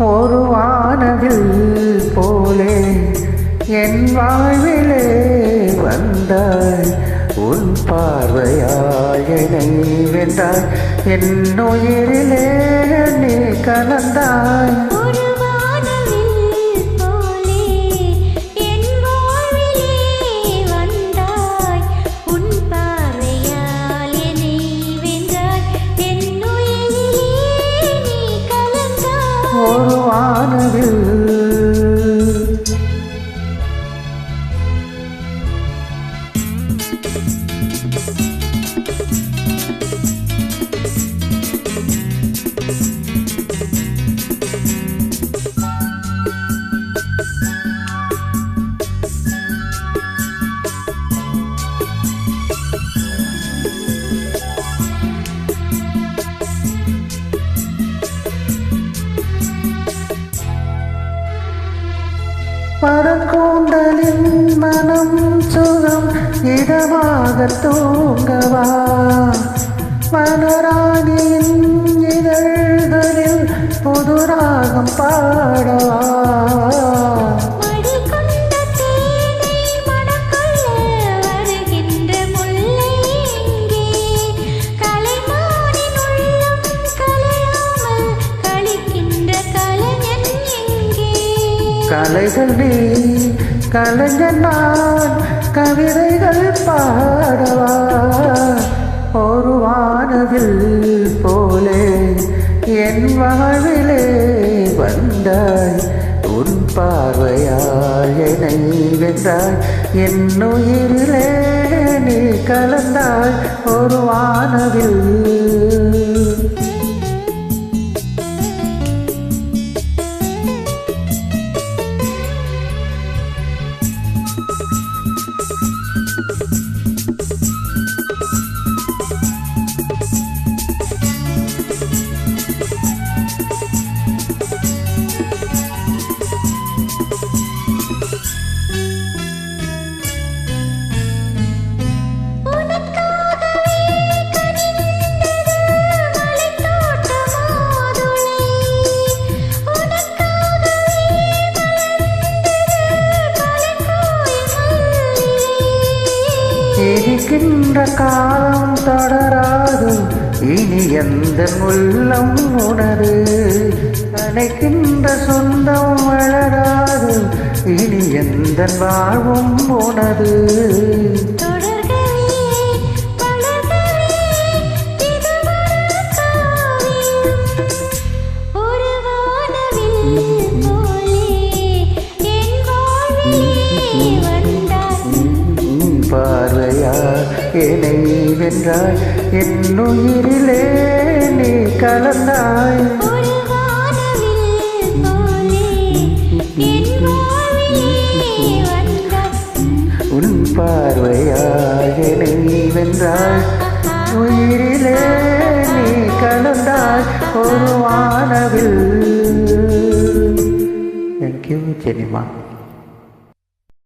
ஒரு வானவில் போலே என் வாழ்விலே வந்தாய் உன் பார்வையாய் என்னை வென்றாய். என் உயிரிலே நீ கலந்தாய். ஒரு வானவில் பறக்கூந்தலின் மனம் சுகம் இதமாக தூங்கவா? மனராணியின் இதழ்களில் புதுராகம் பாடவா? கலைகள் நீ கலைஞர் நான் கவிதைகள் பாடவா. ஒரு வானவில் போலே என் வாழ்விலே வந்தாய். உன் பார்வையால் என்னை வென்றாய். என் உயிரிலே நீ கலந்தாய். ஒரு வானவில் Thanks. இருக்கின்ற காலம் தொடராது. இனி எந்த உள்ளம் உணரு? நினைக்கின்ற சொந்தம் வளராது. இனி எந்த வாழ்வும் உணரு? என்னை வென்றாய் என் உயிரிலே நீ கலந்தாய். உன் பார்வையால் என்னை வென்றாய். உயிரிலே நீ கலந்தாய். ஒரு வானவில். தேங்க்யூ ஜெனிமா